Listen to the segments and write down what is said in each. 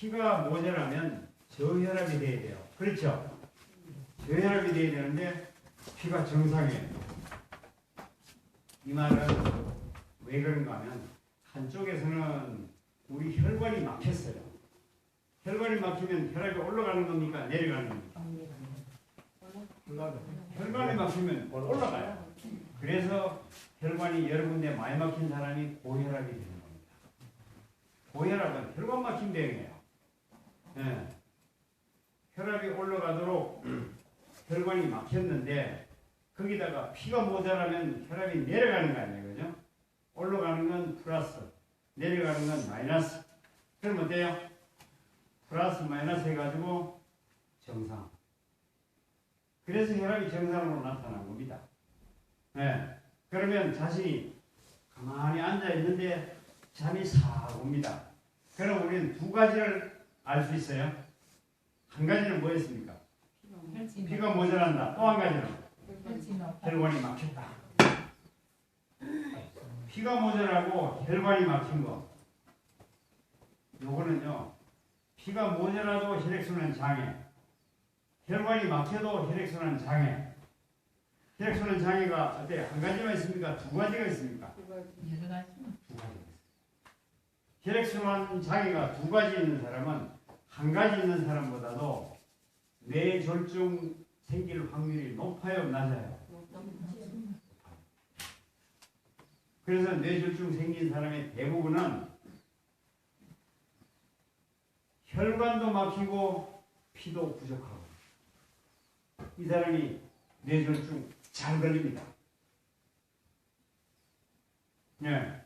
피가 모자라면 저혈압이 돼야 돼요. 그렇죠? 저혈압이 돼야 되는데 피가 정상이에요. 이 말은 왜 그런가 하면 한쪽에서는 우리 혈관이 막혔어요. 혈관이 막히면 혈압이 올라가는 겁니까? 내려가는 겁니까? 혈관이 막히면 올라가요. 그래서 혈관이 여러 군데 많이 막힌 사람이 고혈압이 되는 겁니다. 고혈압은 혈관 막힌 병이에요. 예. 혈압이 올라가도록 혈관이 막혔는데 거기다가 피가 모자라면 혈압이 내려가는 거 아니에요, 그죠? 올라가는 건 플러스, 내려가는 건 마이너스. 그럼 어때요? 플러스 마이너스 해가지고 정상. 그래서 혈압이 정상으로 나타난 겁니다. 예. 그러면 자신이 가만히 앉아 있는데 잠이 싹 옵니다. 그럼 우리는 두 가지를 알 수 있어요. 한 가지는 뭐였습니까? 피가 모자란다. 또 한 가지는 혈관이 막혔다. 피가 모자라고 혈관이 막힌 거. 요거는요. 피가 모자라도 혈액순환 장애. 혈관이 막혀도 혈액순환 장애. 혈액순환 장애가 어때? 한 가지만 있습니까? 두 가지가 있습니까? 두 가지가 있습니다. 혈액순환 장애가 두 가지 있는 사람은 한 가지 있는 사람보다도 뇌 졸중 생길 확률이 높아요, 낮아요? 그래서 뇌졸중 생긴 사람의 대부분은 혈관도 막히고 피도 부족하고 이 사람이 뇌졸중 잘 걸립니다. 네.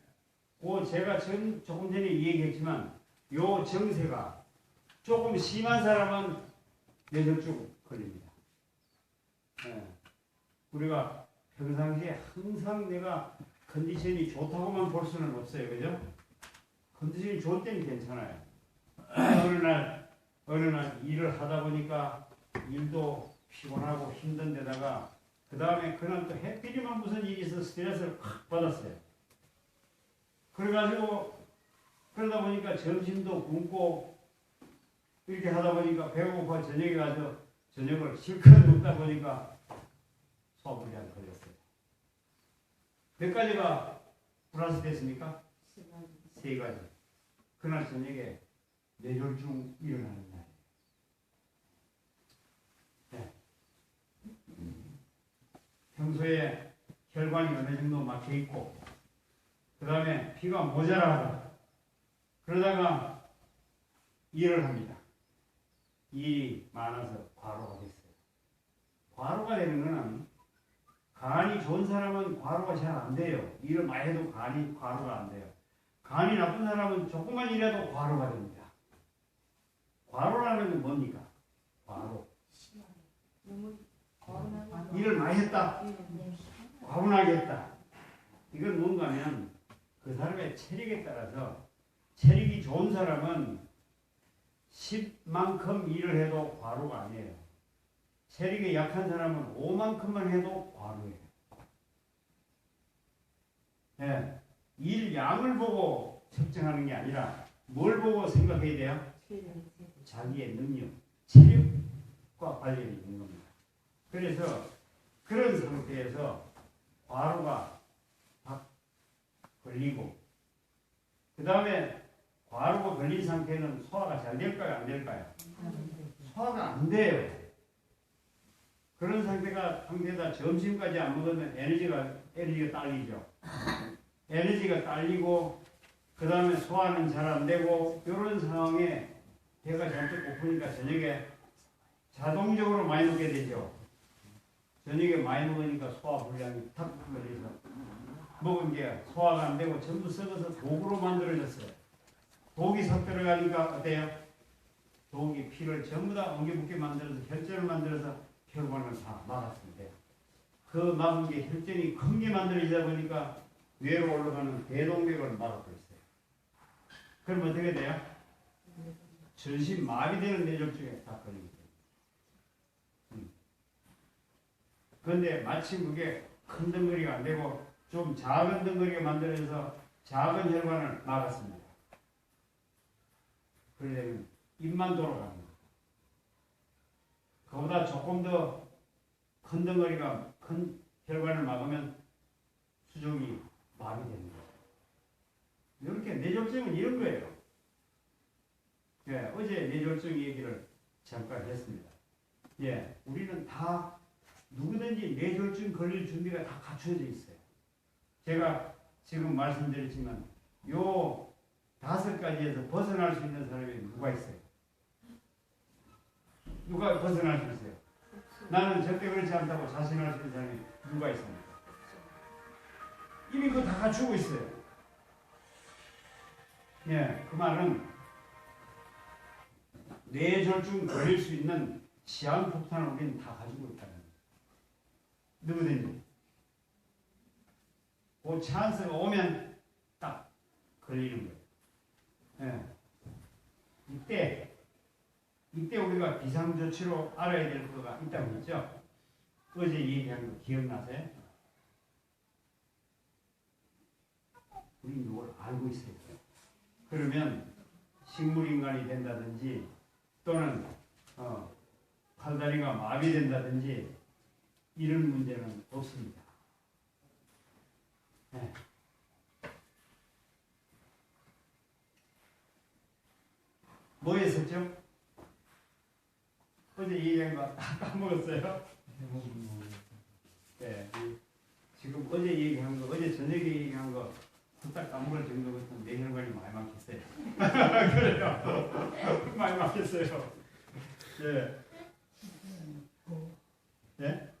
그 제가 전, 조금 전에 얘기했지만 요 정세가 조금 심한 사람은 뇌졸중 걸립니다. 네. 우리가 평상시에 항상 내가 컨디션이 좋다고만 볼 수는 없어요. 그죠? 컨디션이 좋을 때는 괜찮아요. 어느 날, 어느 날 일을 하다 보니까 일도 피곤하고 힘든 데다가 그 다음에 그날 또 해피리만 무슨 일이 있어서 스트레스를 확 받았어요. 그래가지고 그러다 보니까 점심도 굶고 이렇게 하다 보니까 배고파 저녁에 가서 저녁을 실컷 먹다 보니까 소화불량 걸렸어요. 몇 가지가 플러스 됐습니까? 세 가지. 그날 저녁에 뇌졸중 일어나는 날. 네. 평소에 혈관이 어느 정도 막혀 있고, 그 다음에 피가 모자라다. 그러다가 일을 합니다. 일이 많아서 과로가 됐어요. 과로가 되는 거는 간이 좋은 사람은 과로가 잘 안 돼요. 일을 많이 해도 간이 과로가 안 돼요. 간이 나쁜 사람은 조금만 일해도 과로가 됩니다. 과로라는 건 뭡니까? 과로. 일을 많이 했다. 과분하게 했다. 이건 뭔가 하면 그 사람의 체력에 따라서 체력이 좋은 사람은 10만큼 일을 해도 과로가 아니에요. 체력이 약한 사람은 5만큼만 해도 과로예요. 예, 일 양을 보고 측정하는 게 아니라 뭘 보고 생각해야 돼요? 자기의 능력, 체력과 관련이 있는 겁니다. 그래서 그런 상태에서 과로가 딱 걸리고 그 다음에 과로가 걸린 상태는 소화가 잘 될까요? 안 될까요? 소화가 안 돼요. 그런 상태가 상태다 점심까지 안 먹으면 에너지가 에너지가 딸리죠. 에너지가 딸리고 그 다음에 소화는 잘 안 되고 이런 상황에 배가 잔뜩 고프니까 저녁에 자동적으로 많이 먹게 되죠. 저녁에 많이 먹으니까 소화 불량이 탁 걸려서 먹은 게 소화가 안 되고 전부 썩어서 독으로 만들어졌어요. 독이 섞 들어 가니까 어때요? 독이 피를 전부 다 엉겨붙게 만들어서 혈전을 만들어서 혈관을 다 막았습니다. 그 막은 게 혈전이 큰 게 만들어지다 보니까 뇌로 올라가는 대동맥을 막아버렸어요. 그럼 어떻게 돼요? 전신 마비되는 뇌졸중에 다 걸리게 돼요. 음. 그런데 마침 그게 큰 덩어리가 안 되고 좀 작은 덩어리가 만들어져서 작은 혈관을 막았습니다. 그러려면 입만 돌아갑니다. 그보다 조금 더 큰 덩어리가 큰 혈관을 막으면 수종이 마비됩니다. 이렇게 뇌졸중은 이런 거예요. 예, 어제 뇌졸중 얘기를 잠깐 했습니다. 예, 우리는 다 누구든지 뇌졸중 걸릴 준비가 다 갖춰져 있어요. 제가 지금 말씀드렸지만 요 다섯 가지에서 벗어날 수 있는 사람이 누가 있어요? 누가 벗어날 수 있어요? 나는 절대 그렇지 않다고 자신할 수 있는 사람이 누가 있습니까? 이미 그거 다 갖추고 있어요. 예, 그 말은 뇌졸중 걸릴 수 있는 시한폭탄을 우리는 다 가지고 있다는. 누구든지. 그 찬스가 오면 딱 걸리는 거예요. 예. 이때 이때 우리가 비상조치로 알아야 될 거가 있다고 했죠. 어제 얘기한 거 기억나세요? 우리 이걸 알고 있어야 돼요. 그러면 식물인간이 된다든지 또는 어, 팔다리가 마비된다든지 이런 문제는 없습니다. 네. 뭐 했었죠? 어제 얘기한 거다 까먹었어요? 네. 이- 지금 어제 얘기한 거, 어제 저녁에 얘기한 거 후딱 까먹을 정도 같은 내 혈관이 많이 막혔어요. 그래요. 많이 막혔어요. 예. 예?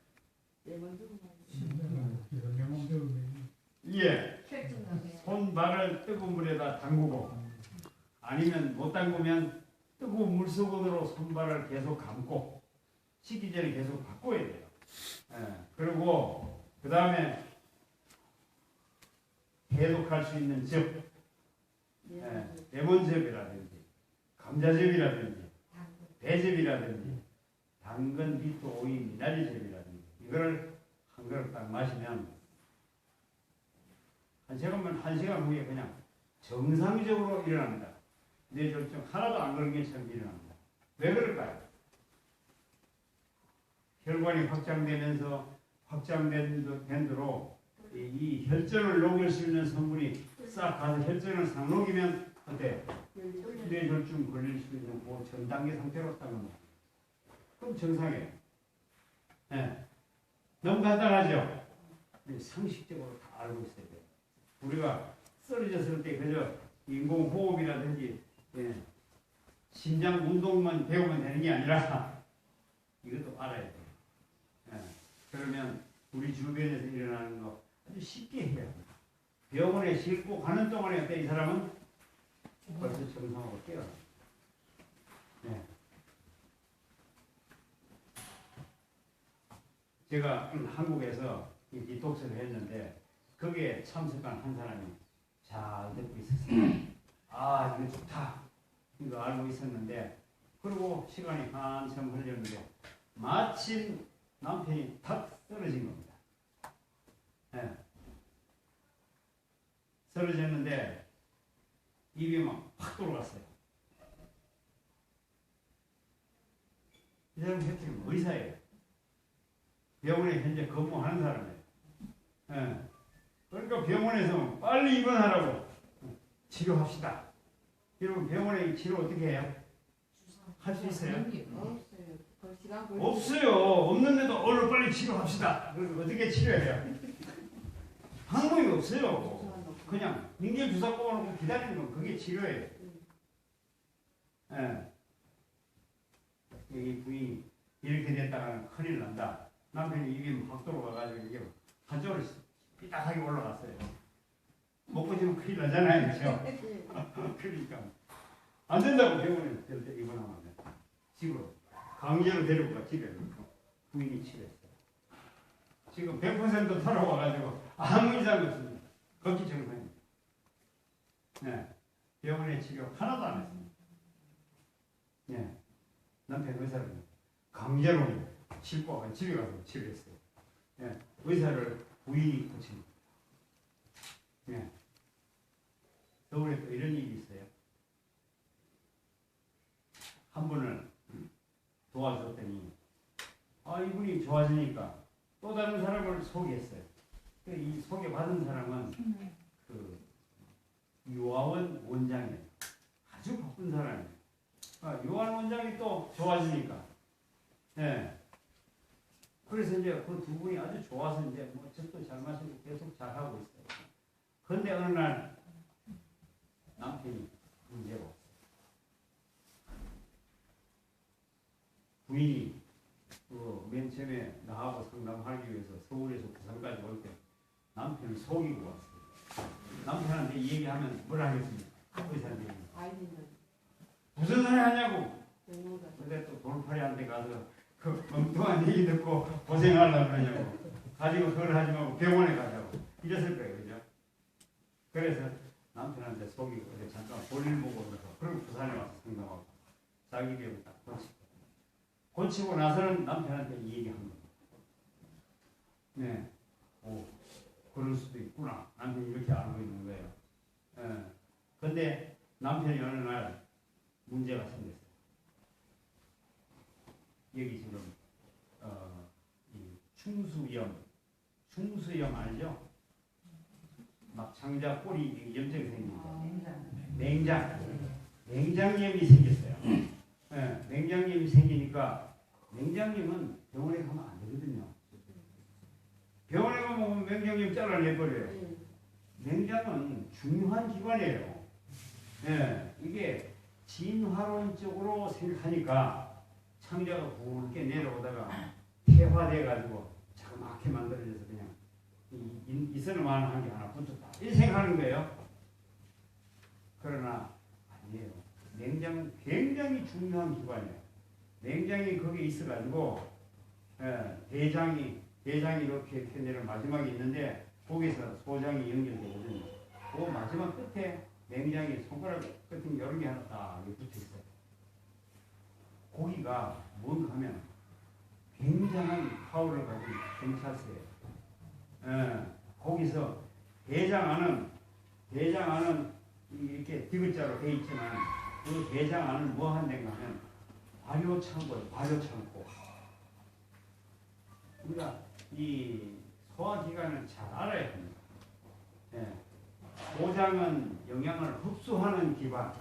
예. 손, 발을 뜨거운 물에다 담그고 아니면 못 담그면 뜨거운 물수건으로 손발을 계속 감고 씻기 전에 계속 바꿔야 돼요. 예. 그리고 그 다음에 해독할 수 있는 즙, 예. 레몬즙이라든지 감자즙이라든지 배즙이라든지 당근, 비트, 오이, 미나리즙이라든지 이거를 한 그릇 딱 마시면 한 제가면 한 시간 후에 그냥 정상적으로 일어납니다. 뇌졸중 하나도 안 그런 게처럼 일어납니다. 왜 그럴까요? 혈관이 확장되면서 확장된 대로 이, 이 혈전을 녹일 수 있는 성분이 싹 가서 혈전을 싹 녹이면 어때? 뇌졸중 걸릴 수 있는 그 전 단계 상태로 딱 넘어. 그럼 정상이에요. 예. 너무 간단하죠? 우리 상식적으로 다 알고 있어야 돼요. 우리가 쓰러졌을 때 그저 인공호흡이라든지 예, 심장 운동만 배우면 되는 게 아니라 이것도 알아야 돼요. 예, 그러면 우리 주변에서 일어나는 거 아주 쉽게 합니다. 병원에 싣고 가는 동안에 어때 이 사람은 벌써 정상으로 깨어나. 네. 제가 한국에서 이 디톡스를 했는데 거기에 참석한 한 사람이 잘 듣고 있었어요. 아 이거 좋다. 이거 알고 있었는데 그리고 시간이 한참 흘렸는데 마침 남편이 탁 쓰러진 겁니다. 예. 쓰러졌는데 입이 막 확 돌아갔어요. 이 사람 혜택은 의사예요. 병원에 현재 근무하는 사람이에요. 예. 그러니까 병원에서 빨리 입원하라고 치료합시다. 여러분 병원에 치료 어떻게 해요? 할 수 있어요? 없어요. 없는데도 얼른 빨리 치료합시다. 그래서 어떻게 치료해요? 방법이 없어요. 그냥 인계 주사 꽂아놓고 기다리는 건 그게 치료예요. 예. 이 부인이 이렇게 됐다가는 큰일 난다. 남편이 입이 확 돌아가가지고 이게 한쪽으로 삐딱하게 올라갔어요. 먹고 지면 큰일 나잖아요. 그렇죠? 그러니까 안 된다고 병원에 입원하면 안 돼. 집으로 강제로 데리고 가 집에 부인이 치료했어요. 지금 100% 돌아와가지고 아무 이상 없습니다. 걷기 정상입니다. 네. 병원에 치료 하나도 안 했습니다. 네. 남편 의사를 강제로 싣고 가 집에 가서 치료했어요. 네. 의사를 부인이 고칩니다. 네. 겨울에 또 이런 일이 있어요. 한 분을 도와줬더니 아 이분이 좋아지니까 또 다른 사람을 소개했어요. 그 이 소개받은 사람은 네. 그 유아원 원장이에요. 아주 바쁜 사람이에요. 아, 유한 원장이 또 좋아지니까. 네. 그래서 이제 그 두 분이 아주 좋아서 이제 뭐 책도 잘 마시고 계속 잘 하고 있어요. 그런데 어느 날 남편이 문제가 없어요. 부인이 그맨 처음에 나하고 상담하기 위해서 서울에서 부산까지 올 때 남편을 속이고 왔어요. 남편한테 얘기하면 뭐라 하겠습니까? 아이는 무슨 소리 하냐고. 근데 또 돌팔이한테 가서 그 엉뚱한 얘기 듣고 고생하려고 그러냐고. 가지고 그걸 하지 말고 병원에 가자고. 이랬을 거예요. 그죠? 그래서 남편한테 속이고 잠깐 볼일 보고 그래서 그리고 부산에 와서 상담하고 자기 병을 딱 고치고. 고치고 나서는 남편한테 이 얘기한 겁니다. 네. 오, 그럴 수도 있구나. 남편이 이렇게 알고 있는 거예요. 예. 근데 남편이 어느 날 문제가 생겼어요. 여기 지금 어, 이 충수염, 충수염 알죠? 막 창자 꼬리 염증이 생깁니다. 냉장, 냉장염이 생겼어요. 예, 냉장염이 생기니까 냉장염은 병원에 가면 안 되거든요. 병원에 가면 냉장염 잘라내버려요. 냉장은 중요한 기관이에요. 예, 이게 진화론적으로 생각하니까 창자가 굵게 내려오다가 태화돼 가지고 자그맣게 만들어져서 그냥 이- 이- 있을 만한 게 하나 붙었다. 이 생각하는 거예요. 그러나 아니에요. 냉장은 굉장히 중요한 기관이에요. 냉장이 거기에 있어가지고 예, 대장이 대장이 이렇게 내려 마지막에 있는데 거기서 소장이 연결되거든요. 그 마지막 끝에 냉장이 손가락 같은 이런 게 하나 딱 붙어 있어요. 고기가 뭔가 하면 굉장한 파워를 가진 경찰서예요. 예, 거기서 대장 안은 대장 안은 이렇게 디귿자로 돼 있지만 그 대장 안은 뭐 한다가 하면 발효 창고예요. 발효 창고. 우리가 이 소화기관을 잘 알아야 됩니다. 예. 소장은 영양을 흡수하는 기관,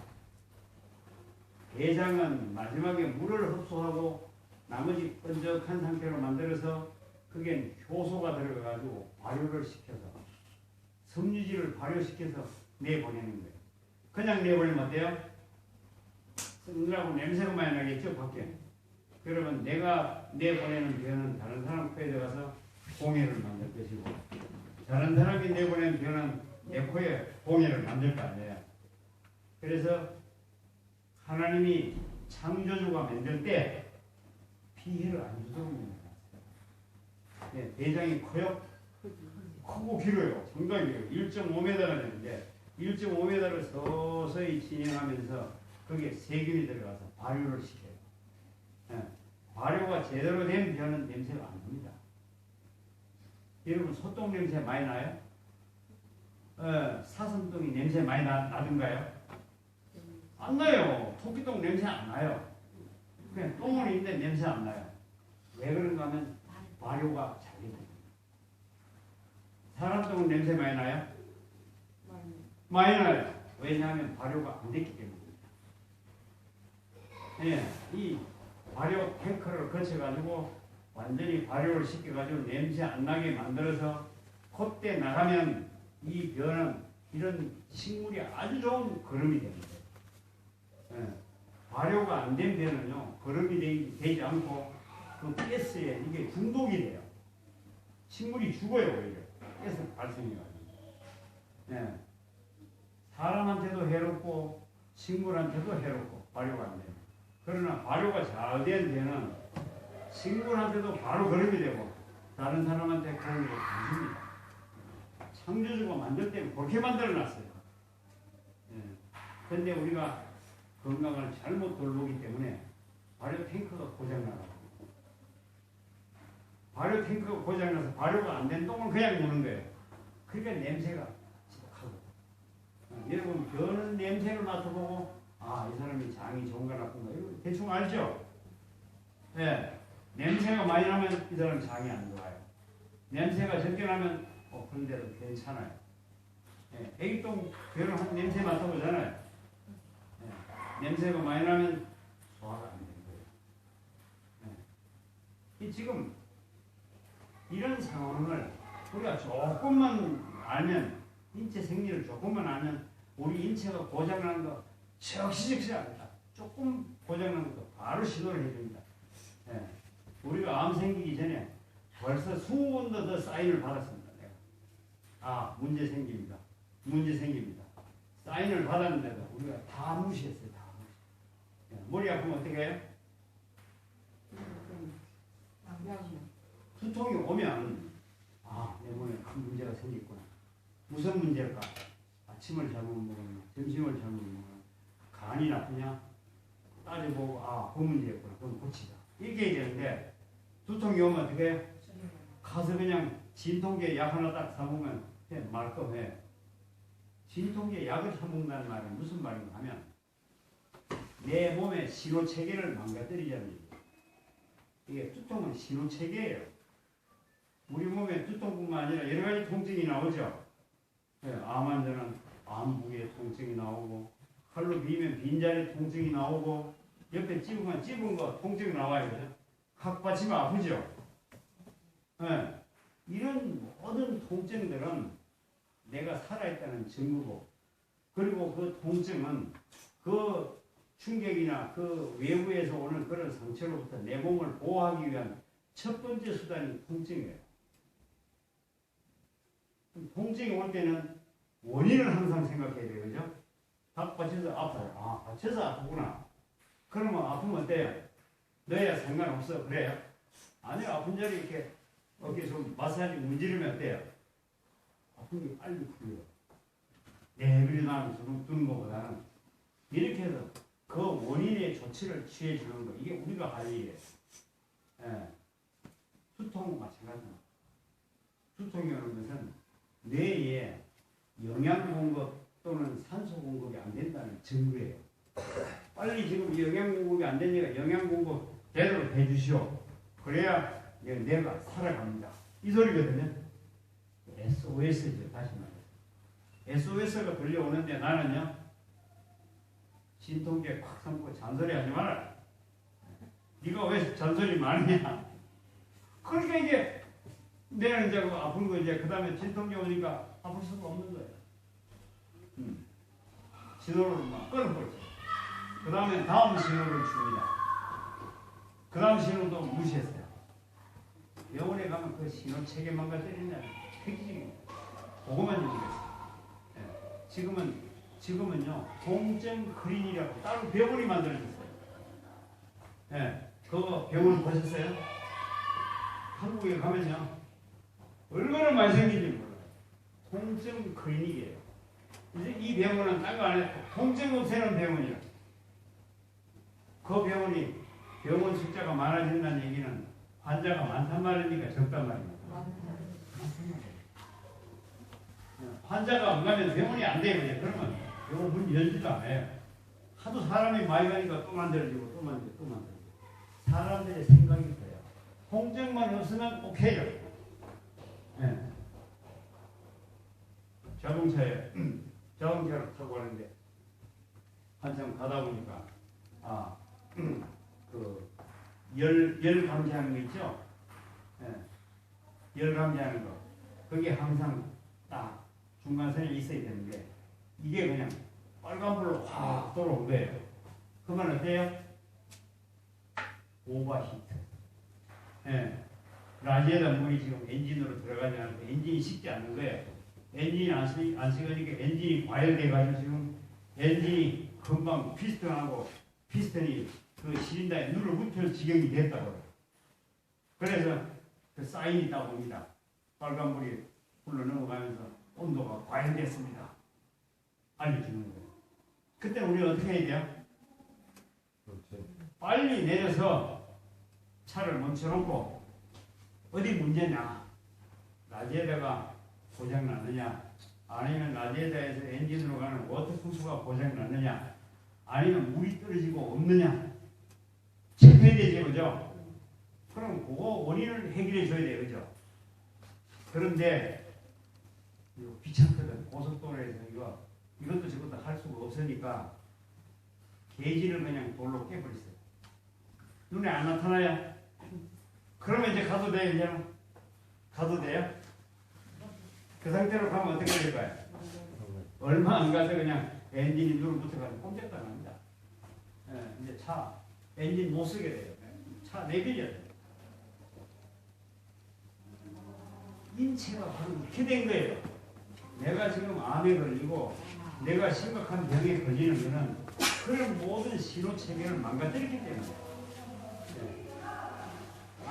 대장은 마지막에 물을 흡수하고 나머지 끈적한 상태로 만들어서 그게 효소가 들어가가지고 발효를 시켜서 섬유질을 발효시켜서 내보내는 거예요. 그냥 내보내면 어때요? 쓰느라고 냄새가 많이 나겠죠, 밖에. 그러면 내가 내보내는 변은 다른 사람 코에 들어가서 공해를 만들 것이고 다른 사람이 내보내는 변은 내 코에 공해를 만들 거 아니에요. 그래서 하나님이 창조주가 만들 때 피해를 안 주도록. 네, 대장이 커요? 크고 길어요. 상당히 길어요. 1.5m가 되는데 1.5m를 서서히 진행하면서 거기에 세균이 들어가서 발효를 시켜요. 예, 발효가 제대로 된 변은 냄새가 안 납니다. 여러분 소똥 냄새 많이 나요? 어, 사슴똥이 냄새 많이 나, 나던가요? 안 나요. 토끼똥 냄새 안 나요. 그냥 똥은 있는데 냄새 안 나요. 왜 그런가 하면 발효가 잘 됩니다. 사람 똥은 냄새 많이 나요? 많이 나요. 왜냐하면 발효가 안 됐기 때문입니다. 예, 이 발효 탱크를 거쳐가지고 완전히 발효를 시켜가지고 냄새 안 나게 만들어서 콧대 나가면 이 변은 이런 식물이 아주 좋은 거름이 됩니다. 예, 발효가 안된 변은요, 거름이 되, 되지 않고 그 가스에 이게 중독이 돼요. 식물이 죽어요, 오히려. 가스 발생해가지고. 예. 사람한테도 해롭고 식물한테도 해롭고 발효가 안 돼요. 그러나 발효가 잘 된 데는 식물한테도 바로 거름이 되고 다른 사람한테 도움이 됩니다. 창조주가 만들 때 그렇게 만들어 놨어요. 예. 근데 우리가 건강을 잘못 돌보기 때문에 발효 탱크가 고장나고 발효 탱크가 고장나서 발효가 안 된 똥을 그냥 무는 거예요. 그러니까 냄새가 지독하고 어, 여러분 변은 냄새를 맡아보고 아 이 사람이 장이 좋은가 나쁜가 이거 대충 알죠? 예. 냄새가 많이 나면 이 사람 장이 안 좋아요. 냄새가 적게 나면 어, 그런데도 괜찮아요. 예, 애기똥 별로 한 냄새 맡아보잖아요. 예, 냄새가 많이 나면 소화가 안 되는 거예요. 예. 이 지금 이런 상황을 우리가 조금만 알면 인체 생리를 조금만 알면 우리 인체가 고장나는 거 즉시즉시 압니다. 조금 고장나는 거 바로 시도를 해줍니다. 예. 우리가 암 생기기 전에 벌써 수번 더 사인을 받았습니다. 내가. 아 문제 생깁니다. 문제 생깁니다. 사인을 받았는데도 우리가 다 무시했어요. 다 무시. 예. 머리 아프면 어떻게 해요? 두 통이 오면 아, 내 몸에 큰 문제가 생겼구나. 무슨 문제일까? 아침을 잘못 먹었나? 점심을 잘못 먹었나? 간이 나쁘냐? 따져보고 아, 그 문제였구나. 그럼 고치자. 이렇게 해야 되는데 두통이 오면 어떻게? 가서 그냥 진통제 약 하나 딱 그냥 말끔해. 진통제 약을 사먹는다는 말은 무슨 말인가 하면 내 몸의 신호 체계를 망가뜨리자는 얘기예요. 이게 두통은 신호 체계예요. 우리 몸에 두통뿐만 아니라 여러 가지 통증이 나오죠. 예, 암 환자는 암 부위에 통증이 나오고 칼로 비면 빈자리 통증이 나오고 옆에 찝으면 찝은 거 통증이 나와요. 각 받치면 아프죠. 예, 이런 모든 통증들은 내가 살아있다는 증거고 그리고 그 통증은 그 충격이나 그 외부에서 오는 그런 상처로부터 내 몸을 보호하기 위한 첫 번째 수단이 통증이에요. 통증이 올 때는 원인을 항상 생각해야 돼요. 그죠? 박 받쳐서 아파요. 아, 받쳐서 아프구나. 그러면 아프면 어때요? 너야 상관없어. 그래요? 아니, 아픈 자리 이렇게 어깨 좀 마사지 문지르면 어때요? 아픈 게 빨리 풀려요. 내버려놔서 두는 것보다는 이렇게 해서 그 원인의 조치를 취해 주는 거. 이게 우리가 할 일이에요. 예. 수통은 마찬가지입니다. 수통이 오는 것은 뇌에 영양 공급 또는 산소 공급이 안 된다는 증거예요. 빨리 지금 영양 공급이 안 되니까 영양 공급 제대로 해주시오. 그래야 내- 내가 살아갑니다. 이 소리거든요. SOS죠. 다시 말해서. SOS가 들려오는데 나는요. 진통제 콱 삼고 잔소리 하지 마라. 네가 왜 잔소리 많으냐? 그러니까 이게 내는 이제 그 아픈 거 이제 그 다음에 진통제 오니까 아플 수가 없는 거예요. 음. 신호를 막 끊어버리죠. 그 다음에 다음 신호를 줍니다. 그 다음 신호도 무시했어요. 병원에 가면 그 신호 체계만 가지리냐 획기적입니다. 그거만 얘기했어요. 예. 지금은 지금은요 동점 클린이라고 따로 병원이 만들어졌어요. 예, 그거 병원 보셨어요? 한국에 가면요 얼마나 많이 생긴지 몰라요. 통증 클리닉이에요. 이제 이 병원은 딴 거안 해. 통증 없애는 병원이야. 그 병원이 병원 숫자가 많아진다는 얘기는 환자가 많단 말이니까 적단 말입니다. 환자가 안 가면 병원이 안 돼요. 그냥. 그러면 병원 문 열지도 않아요. 하도 사람이 많이 가니까 또 만들어지고 또 만들고 또 만들고. 사람들의 생각이 그래요. 통증만 없으면 오케이요. 예. 자동차에 자동차를 타고 가는데 한참 가다 보니까 아그열 감지하는 거 있죠? 예. 열 감지하는 거 그게 항상 딱 중간선에 있어야 되는데 이게 그냥 빨간불로 확 돌아온 거예요. 그러면 어때요? 오버히트. 예. 라지에다 물이 지금 엔진으로 들어가지 않고 엔진이 식지 않는 거예요. 엔진이 안, 쓰, 안 쓰니까 엔진이 과열돼가지고 지금 엔진이 금방 피스톤하고 피스톤이 그 시린더에 눈을 흡혈 지경이 됐다고. 그래서 그 사인이 따봅니다. 빨간불이 불러 넘어가면서 온도가 과열됐습니다. 알려주는 거예요. 그때 우리 어떻게 해야 돼요? 그렇지. 빨리 내려서 차를 멈춰놓고 어디 문제냐 라지에다가 고장 났느냐 아니면 라지에다에서 엔진으로 가는 워터펌프가 고장 났느냐 아니면 물이 떨어지고 없느냐 체크해야 되죠 그죠 그럼 그거 원인을 해결해 줘야 돼요. 그죠? 그런데 이거 귀찮거든. 고속도로에서 이거 이것도 저것도 할 수가 없으니까 게이지를 그냥 돌로 깨버렸어요. 눈에 안 나타나요? 그러면 이제 가도 돼요, 이제는? 가도 돼요? 그 상태로 가면 어떻게 될까요? 얼마 안 가서 그냥 엔진이 누르 붙어가지고 꼼짝도 안 합니다. 예, 이제 차 엔진 못 쓰게 돼요. 차 내비려야 돼요. 인체가 바로 이렇게 된 거예요. 내가 지금 암에 걸리고 내가 심각한 병에 걸리는 거는 그런 모든 신호 체계를 망가뜨리기 때문에 예.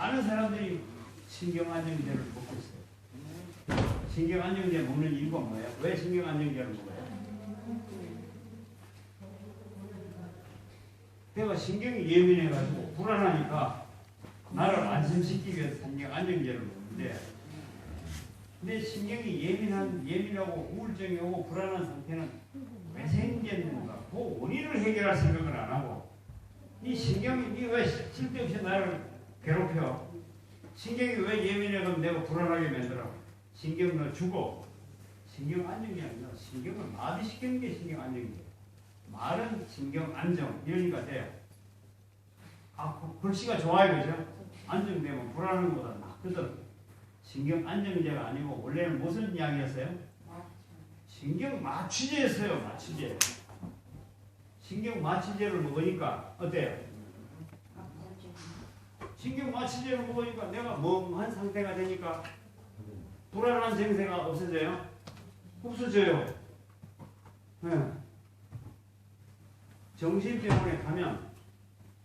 많은 사람들이 신경안정제를 먹고 있어요. 신경안정제 먹는 이유가 뭐예요? 왜 신경안정제를 먹어요? 내가 신경이 예민해가지고 불안하니까 나를 안심시키기 위해서 신경안정제를 먹는데 내 신경이 예민한 예민하고 우울증이 오고 불안한 상태는 왜 생겼는가? 그 원인을 해결할 생각을 안 하고 이 신경이 이왜 쓸데없이 나를 괴롭혀? 신경이 왜 예민해가면 내가 불안하게 만들어? 신경을 주고 신경 안정이 아니라 신경을 마비시키는 게 신경 안정이에요. 말은 신경 안정 이러니까 돼요. 아, 그 글씨가 좋아요, 그죠? 안정되면 불안한 것보다 낫거든. 신경 안정제가 아니고 원래는 무슨 약이었어요? 신경 마취제였어요, 마취제. 신경 마취제를 먹으니까 어때요? 신경 마취제를 먹으니까 내가 멍한 상태가 되니까 불안한 생세가 없어져요? 없어져요. 네. 정신병원에 가면